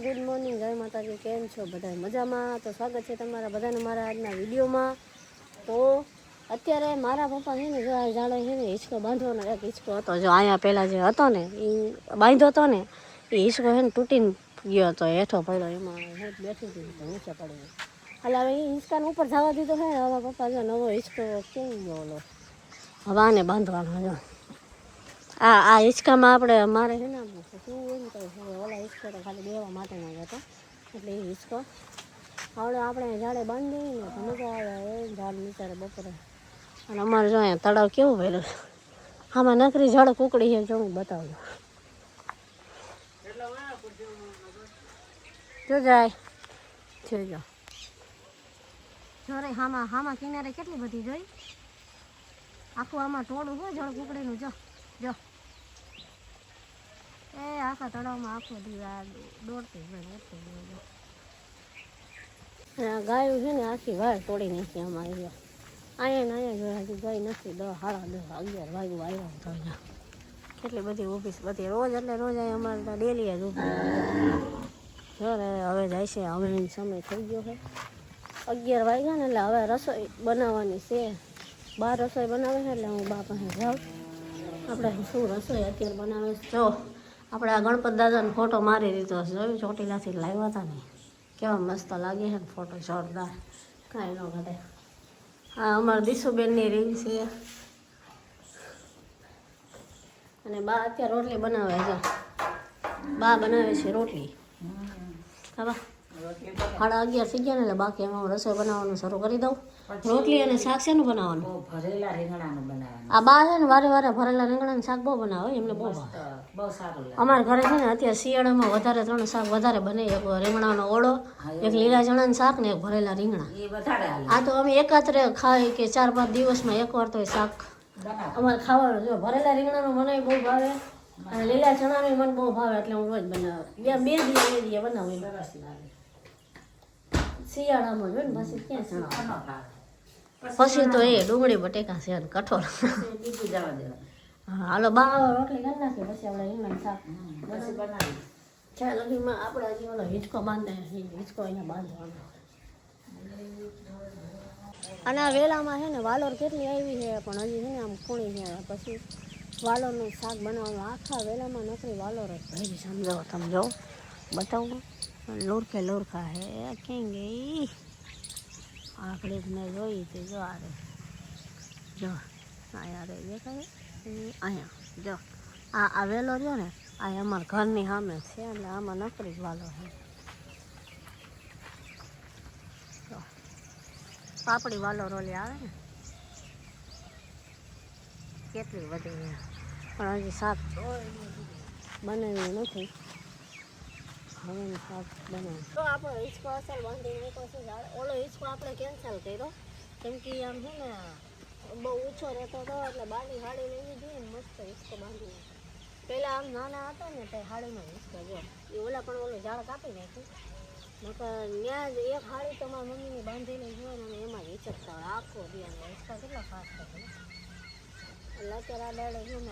Good morning જય માતાજી. કેમ છો બધા મજામાં? તો સ્વાગત છે તમારા બધાને મારા આજના વિડીયોમાં. તો અત્યારે મારા પપ્પા છે ને, જો છે ને, હિંચકો બાંધવાનો એક હિંચકો હતો. જો અહીંયા પહેલાં જે હતો ને, એ બાંધ્યો હતો ને, એ હિંચકો છે ને તૂટીને ગયો હતો, હેઠો પડ્યો. એમાં હેઠ બેઠી હતી, તો નીચે પડી એટલે હવે એ હિંચકાને ઉપર જવા દીધો છે હવે પપ્પા જો નવો હિંચકો કેમ ગયો ઓલો? હવે બાંધવાનો, જો. આ આ હિંચકામાં આપણે, મારે છે ને શું ને તો ઓલા હિંચકો તો ખાલી બેવા માટેનો જ હતો. એટલે એ હિંચકો. હવે આપણે ઝાડે બાંધી ને તો મજા આવે. એ ઝાડ નીચારે બપોરે. અને અમારે જો અહીંયા તળાવ કેવું ભરેલું આમાં નકરી ઝાડ કુકડી છે જો હું બતાવું. જો જાય. જોજો જો. રે, હામાં હામાં કિનારે કેટલી બધી જોઈ? આખું આમાં ટોળું હોય જળ કુકડીનું, જો. જો. એ, આખા તળાવમાં આખો દીવા દોડતી હોય દોડતી હોય જો. આ ગાયું છે ને, આખી વાળ તોડી નાખી અમારે જો. અહીંયા ને અહીંયા જો હજી ગઈ નથી દસ સાડા દસ અગિયાર વાગ્યું આવ્યા તો અહીંયા. કેટલી બધી ઓફિસ બધી રોજ એટલે રોજ અહીંયા અમારે ત્યાં ડેલી જ ઊભી જો રે હવે જાય છે, હવે સમય થઈ ગયો છે. અગિયાર વાગ્યા ને એટલે હવે રસોઈ બનાવવાની છે. બાર રસોઈ બનાવે છે એટલે હું બા પાસે જાઉં. આપણે શું રસોઈ અત્યારે બનાવે જો, આપણે આ ગણપત દાદાનો ફોટો મારી દીધો છે. જોયું? ચોટીલાથી લાવ્યા હતા ને. કેવા મસ્ત લાગે છે ફોટો જોરદાર. કાંઈ ન ઘટે હા અમારા દીશુબેનની રીલ છે. અને બા અત્યારે રોટલી બનાવે છે. બા બનાવે છે રોટલી. ખબર સાડા અગિયાર થઈ ગયા ને એટલે બાકી એમાં હું રસોઈ બનાવવાનું શરૂ કરી દઉં. રોટલી અને શાક શેનું બનાવવાનું? ભરેલા રીંગણાનું બનાવવાનું. આ બા છે ને વારે વારે ભરેલા રીંગણાનું શાક બહુ બનાવે એમને બહુ બહુ સારું અમારા ઘરે છે ને અત્યારે શિયાળામાં વધારે ત્રણ શાક વધારે બને એક રીંગણાનો ઓળો એક લીલા ચણાનું શાક ને એક ભરેલા રીંગણા. આ તો અમે એકાત્રે ખાઈ કે ચાર પાંચ દિવસમાં એકવાર તો એ શાક અમારે ખાવાનું જો ભરેલા રીંગણાનું મને બહુ ભાવે અને લીલા ચણાનું મને બહુ ભાવે એટલે હું રોજ બનાવું. બે બે દિવસ બે દિવસ બનાવું સરસ લાગે. શિયાળામાં જ ને પછી ક્યાં ચણા પછી તો એ ડુંગળી બટેકા છે અને કઠોળ બીજું જવા હાલો બા રોટલી કરી નાખીએ પછી આપણે રીંગણાનું શાક. પછી બનાવી છે લગીમાં આપણે હજી ઓલો હિંચકો બાંધે હિંચકો અહીંયા બાંધવાનો. અને આ વેલામાં છે ને વાલોર કેટલી આવી છે પણ હજી છે ને આમ ખૂણી છે. પછી વાલોરનું શાક બનાવવાનું આખા વેલામાં નકરી વાલોર જ ભાઈ સમજાવો તમે જો બતાવું. લોરખે લોરખા હે ક્યાં ગઈ આખડી જ મેં જોઈ હતી જો આરે જો અહીંયા રે દેખાય અહીંયા જો આ આ વેલો રહ્યો ને આ અમારા ઘરની સામે છે એટલે આમાં નકરી જ વાલો છે. પાપડી વાલો રોલી આવે ને કેટલી બધી પણ હજી શાક બનાવ્યું નથી હવે શાક બનાવ્યું તો આપણો હિંચકો અસલ બાંધી મૂકો છે ઝાડ. ઓલો હિંચકો આપણે કેન્સલ કર્યો કેમ કે આમ છે ને, બહુ ઊંચો રહેતો હતો એટલે બાની હાડી લેવી જોઈએ ને મસ્ત હિંચકો બાંધી નાખ્યો. પેલા આમ નાના હતા ને તે હાડીમાં હિંચકો જો એ ઓલા પણ ઓલું ઝાડ કાપી નાખ્યું નકર ત્યાં જ એક હાડી તો મારા મમ્મીની બાંધેલી જોઈ ને અમે એમાં જ હિંચકતા હોય આખો દી અને હિંચકા કેટલા ફાસ્ટ હતા એટલે અત્યારે આ દાડે છે ને